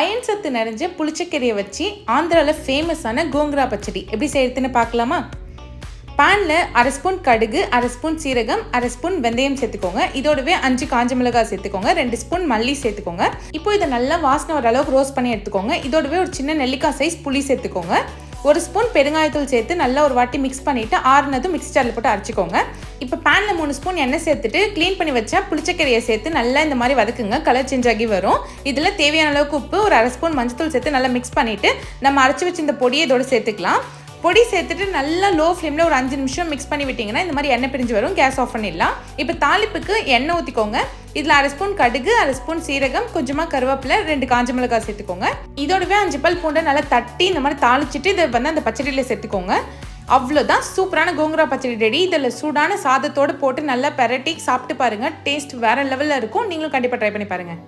Iron சத்து நிறைஞ்ச புளிச்சக்கீரையை வச்சு ஆந்திராவில் ஃபேமஸான கோங்கரா பச்சடி. எப்படி செய்யறதுன்னு பார்க்கலாமா? பேனில் அரை ஸ்பூன் கடுகு அரை ஸ்பூன் சீரகம் அரை ஸ்பூன் வெந்தயம் சேர்த்துக்கோங்க. இதோடவே அஞ்சு காஞ்ச மிளகாய் சேர்த்துக்கோங்க. ரெண்டு ஸ்பூன் மல்லி சேர்த்துக்கோங்க. இப்போ இதை நல்லா வாசனை வர அளவுக்கு ரோஸ்ட் பண்ணி எடுத்துக்கோங்க. இதோடவே ஒரு சின்ன நெல்லிக்காய் சைஸ் புளி சேர்த்துக்கோங்க. ஒரு ஸ்பூன் பெருங்காயத்தூள் சேர்த்து நல்லா ஒரு வாட்டி மிக்ஸ் பண்ணிவிட்டு ஆறுனதும் மிக்ஸ் ஜாரில் போட்டு அரைச்சிக்கோங்க. இப்போ பேனில் மூணு ஸ்பூன் எண்ணெய் சேர்த்துட்டு க்ளீன் பண்ணி வச்சா புளிச்சக்கீரையை சேர்த்து நல்லா இந்த மாதிரி வதக்குங்க. கலர் சேஞ்ச் ஆகி வரும். இதில் தேவையான அளவுக்கு உப்பு ஒரு அரை ஸ்பூன் மஞ்சத்தூள் சேர்த்து நல்லா மிக்ஸ் பண்ணிவிட்டு நம்ம அரைச்சி வச்சு இந்த பொடியை இதோட சேர்த்துக்கலாம். பொடி சேர்த்துட்டு நல்லா லோ ஃப்ளேமில் ஒரு அஞ்சு நிமிஷம் மிக்ஸ் பண்ணி விட்டிங்கன்னா இந்த மாதிரி எண்ணெய் பிரிஞ்சு வரும் கேஸ் ஆஃப் பண்ணிடலாம். இப்போ தாளிப்புக்கு எண்ணெய் ஊற்றிக்கோங்க இதில் அரை ஸ்பூன் கடுகு அரை ஸ்பூன் சீரகம் கொஞ்சமாக கருவேப்பிலை ரெண்டு காஞ்ச மிளகாய் சேர்த்துக்கோங்க. இதோடவே அஞ்சு பல் பூண்டை நல்லா தட்டி இந்த மாதிரி தாளிச்சிட்டு இதை வந்து அந்த பச்சடியில் சேர்த்துக்கோங்க. அவ்வளோதான் சூப்பரான கோங்குரா பச்சடி ரெடி இதில் சூடான சாதத்தோடு போட்டு நல்லா பெரட்டி சாப்பிட்டு பாருங்கள் டேஸ்ட் வேறு லெவலில் இருக்கும். நீங்களும் கண்டிப்பாக ட்ரை பண்ணி பாருங்கள்